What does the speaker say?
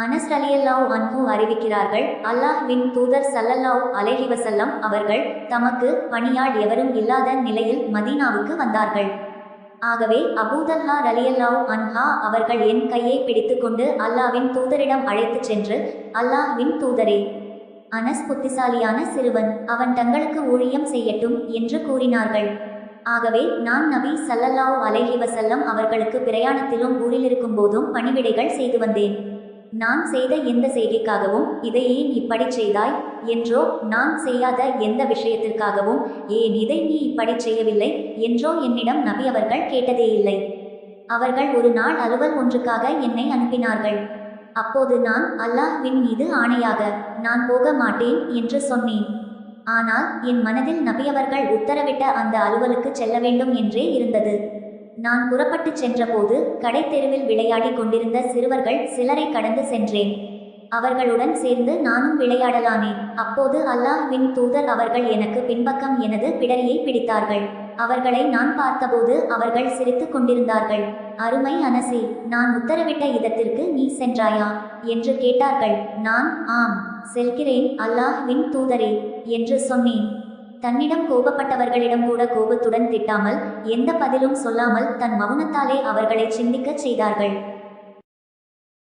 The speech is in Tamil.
அனஸ் அலியல்லாவ் அன்பு அறிவிக்கிறார்கள். அல்லாஹ்வின் தூதர் சல்லல்லாவ் அலஹிவசல்லம் அவர்கள் தமக்கு பணியாள் எவரும் இல்லாத நிலையில் மதீனாவுக்கு வந்தார்கள். ஆகவே அபூதல்லா ரலியல்லாவ் அன்ஹா அவர்கள் என் கையை பிடித்துக்கொண்டு அல்லாஹ்வின் தூதரிடம் அழைத்துச் சென்று அல்லாஹ்வின் தூதரே அனஸ் புத்திசாலியான சிறுவன் அவன் தங்களுக்கு ஊழியம் செய்யட்டும் என்று கூறினார்கள். ஆகவே நான் நபி சல்லல்லாவ் அலஹி வசல்லம் அவர்களுக்கு பிரயாணத்திலும் ஊரில் இருக்கும் போதும் பணிவிடைகள் செய்து வந்தேன். நான் செய்த எந்த செய்கைக்காகவும் இதை ஏன் இப்படி செய்தாய்? என்றோ நான் செய்யாத எந்த விஷயத்திற்காகவும் ஏன் இதை நீ இப்படி செய்யவில்லை? என்றோ என்னிடம் நபி அவர்கள் கேட்டதே இல்லை. அவர்கள் ஒரு நாள் அலுவல் ஒன்றுக்காக என்னை அனுப்பினார்கள். அப்போது நான் அல்லாஹ்வின் மீது ஆணையாக நான் போக மாட்டேன் என்று சொன்னேன். ஆனால் என் மனதில் நபியவர்கள் உத்தரவிட்ட அந்த அலுவலுக்கு செல்ல வேண்டும் என்றே இருந்தது. நான் புறப்பட்டுச் சென்றபோது கடைத்தெருவில் விளையாடிக் கொண்டிருந்த சிறுவர்கள் சிலரை கடந்து சென்றேன். அவர்களுடன் சேர்ந்து நானும் விளையாடலானேன் அப்போது அல்லாஹ்வின் தூதர் அவர்கள் எனக்கு பின்பக்கம் எனது பிடரியை பிடித்தார்கள். அவர்களை நான் பார்த்தபோது அவர்கள் சிரித்துக் கொண்டிருந்தார்கள். அருமை அனசே நான் உத்தரவிட்ட இடத்திற்கு நீ சென்றாயா? என்று கேட்டார்கள். நான் ஆம் செல்கிறேன் அல்லாஹ்வின் தூதரே என்று சொன்னேன். தன்னிடம் கோபப்பட்டவர்களிடம் கூட கோபத்துடன் திட்டாமல் எந்த பதிலும் சொல்லாமல் தன் மௌனத்தாலே அவர்களை சிந்திக்கச் செய்தார்கள்.